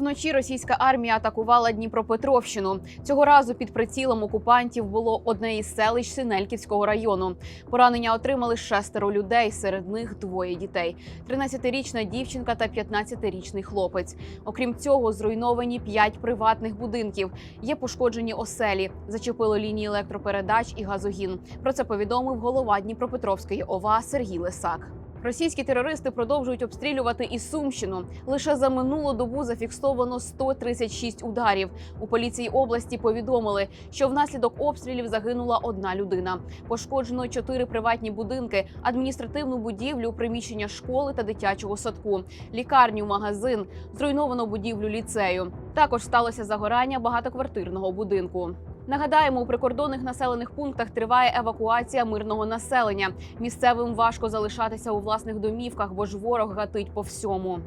Вночі російська армія атакувала Дніпропетровщину. Цього разу під прицілом окупантів було одне із селищ Синельківського району. Поранення отримали шестеро людей, серед них двоє дітей: 13-річна дівчинка та 15-річний хлопець. Окрім цього, зруйновані п'ять приватних будинків. Є пошкоджені оселі, зачепило лінії електропередач і газогін. Про це повідомив голова Дніпропетровської ОВА Сергій Лисак. Російські терористи продовжують обстрілювати і Сумщину. Лише за минулу добу зафіксовано 136 ударів. У поліції області повідомили, що внаслідок обстрілів загинула одна людина. Пошкоджено чотири приватні будинки, адміністративну будівлю, приміщення школи та дитячого садку, лікарню, магазин, зруйновано будівлю ліцею. Також сталося загорання багатоквартирного будинку. Нагадаємо, у прикордонних населених пунктах триває евакуація мирного населення. Місцевим важко залишатися у власних домівках, бо ж ворог гатить по всьому.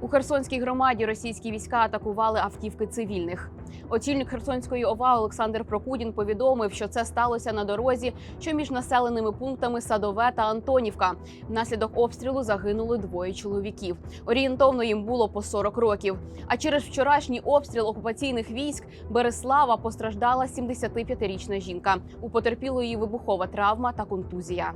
У Херсонській громаді російські війська атакували автівки цивільних. Очільник Херсонської ОВА Олександр Прокудін повідомив, що це сталося на дорозі, що між населеними пунктами Садове та Антонівка. Внаслідок обстрілу загинули двоє чоловіків. Орієнтовно їм було по 40 років. А через вчорашній обстріл окупаційних військ Береслава постраждала 75-річна жінка. У потерпілої вибухова травма та контузія.